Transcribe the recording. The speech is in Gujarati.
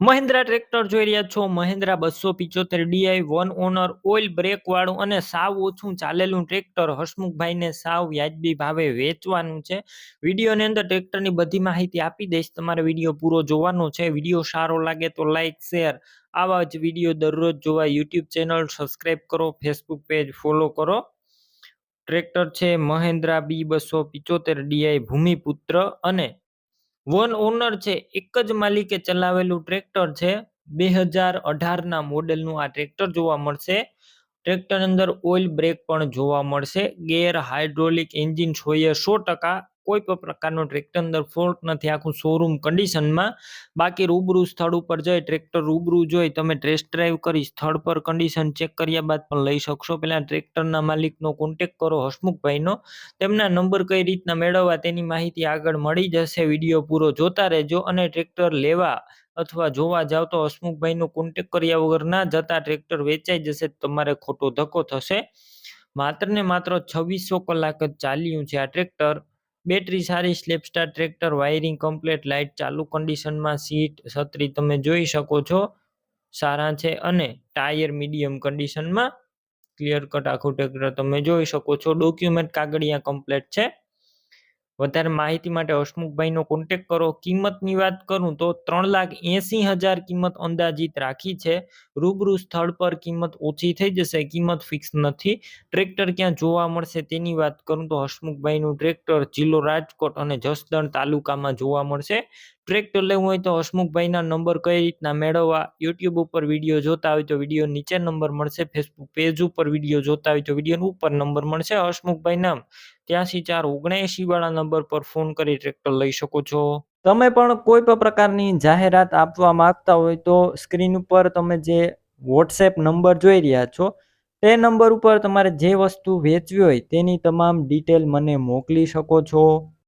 મહિન્દ્રા ટ્રેક્ટર જોઈ રહ્યા છો. મહિન્દ્રા બસો પિચોતેર DI, one owner, oil brake વાળું અને સાવ ઓછું ચાલેલું ટ્રેક્ટર હસમુખભાઈને સાવ વ્યાજબી ભાવે વેચવાનું છે. વિડીયોની અંદર ટ્રેક્ટરની બધી માહિતી આપી દઈશ. તમારે વીડિયો પૂરો જોવાનો છે. વીડિયો સારો લાગે તો લાઇક શેર, આવા જ વીડિયો દરરોજ જોવા યુટ્યુબ ચેનલ સબસ્ક્રાઈબ કરો, ફેસબુક પેજ ફોલો કરો. ટ્રેક્ટર છે મહેન્દ્રા બી બસો પિચોતેર ડીઆઈ ભૂમિપુત્ર અને વન ઓનર છે, એક જ માલિકે ચલાવેલું ટ્રેક્ટર છે. બે હજાર અઢારના મોડેલનું આ ટ્રેક્ટર જોવા મળશે. ટ્રેક્ટર અંદર ઓઇલ બ્રેક પણ જોવા મળશે. ગેર હાઇડ્રોલિક એન્જિન જોઈએ સો ટકા કોઈ પણ પ્રકારનો ટ્રેક્ટર અંદર ફોલ્ટ નથી. આખું શોરૂમ કન્ડિશનમાં બાકી રૂબરૂ સ્થળ ઉપર જઈ ટ્રેક્ટર રૂબરૂ જોઈ તમે ટેસ્ટ ડ્રાઈવ કરી સ્થળ પર કન્ડિશન ચેક કર્યા બાદ પણ લઈ શકશો. પહેલા ટ્રેક્ટરના માલિકનો કોન્ટેક કરો, હસમુખભાઈનો. તેમના નંબર કઈ રીતના મેળવવા તેની માહિતી આગળ મળી જશે. વીડિયો પૂરો જોતા રહેજો અને ટ્રેક્ટર લેવા અથવા જોવા જાવ તો હસમુખભાઈનો કોન્ટેક કર્યા વગર ના જતા ટ્રેક્ટર વેચાઈ જશે. તમારે ખોટો ધક્કો થશે. માત્ર ને માત્ર છવ્વીસો કલાક જ ચાલ્યું છે આ ટ્રેક્ટર બેટરી સારી, સ્લેપસ્ટાર ટ્રેક્ટર, વાયરિંગ કમ્પ્લેટ, લાઇટ, ચાલુ કન્ડિશનમાં સીટ, છત્રી તમે જોઈ શકો છો. સારા છે અને ટાયર મીડિયમ કન્ડિશનમાં. ક્લિયર કટ આખું ટ્રેક્ટર તમે જોઈ શકો છો. ડોક્યુમેન્ટ કાગળિયા કમ્પ્લેટ છે. વધારે માહિતી માટે હસમુખભાઈનો કોન્ટેક કરો. કિંમતની વાત કરું તો ત્રણ લાખ એંસી હજાર કિંમત અંદાજિત રાખી છે. રૂબરૂ સ્થળ પર કિંમત ઓછી થઈ જશે, કિંમત ફિક્સ નથી. ટ્રેક્ટર ક્યાં જોવા મળશે તેની વાત કરું તો હસમુખભાઈનું ટ્રેક્ટર જિલ્લો રાજકોટ અને જસદણ તાલુકામાં જોવા મળશે. ટ્રેક્ટર લેવું હોય તો હસમુખભાઈના નંબર કઈ રીતના મેળવવા? યુટ્યુબ ઉપર વીડિયો જોતા હોય તો વીડિયો નીચે નંબર મળશે. ફેસબુક પેજ ઉપર વીડિયો જોતા હોય તો વીડિયો ઉપર નંબર મળશે. હસમુખભાઈ ત્યાંસી ચાર ઓગણએંશી વાળા નંબર પર ફોન કરી ટ્રેક્ટર લઈ શકો છો. તમે પણ કોઈ પણ પ્રકારની જાહેરાત આપવા માંગતા હોય તો સ્ક્રીન ઉપર તમે જે વોટ્સએપ નંબર જોઈ રહ્યા છો, તે નંબર ઉપર તમારે જે વસ્તુ વેચવી હોય તેની તમામ ડિટેલ મને મોકલી શકો છો.